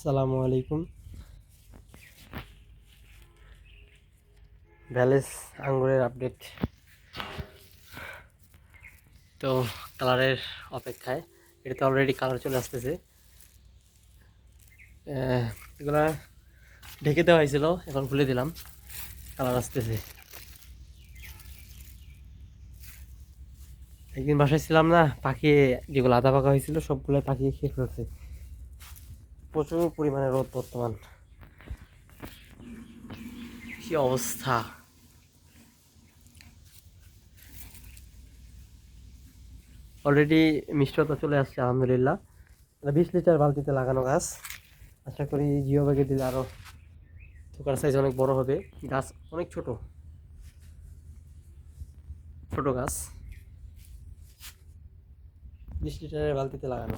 আসসালামু আলাইকুম। ভ্যালেস আঙ্গুরের আপডেট। তো কালারের অপেক্ষায় এটাতে অলরেডি কালার চলে আসতেছে। এগুলা ঢেকে দেওয়া হয়েছিল, এখন খুলে দিলাম কালার আসতেছে। একদিন বাসায় ছিলাম না পাখি যেগুলো আধা পাকা হয়েছিল সবগুলো পাখি খেয়ে ফেলছে। প্রচুর পরিমাণে রোদ বর্তমান। কি অবস্থা? অলরেডি মিষ্টতা চলে আসছে, আলহামদুলিল্লাহ। বিশ লিটার বালতিতে লাগানো গাছ। আশা করি জিও ব্যাগে দিলে আরও থোকার সাইজ অনেক বড় হবে। গাছ অনেক ছোট। ছোট গাছ। বিশ লিটারের বালতিতে লাগানো।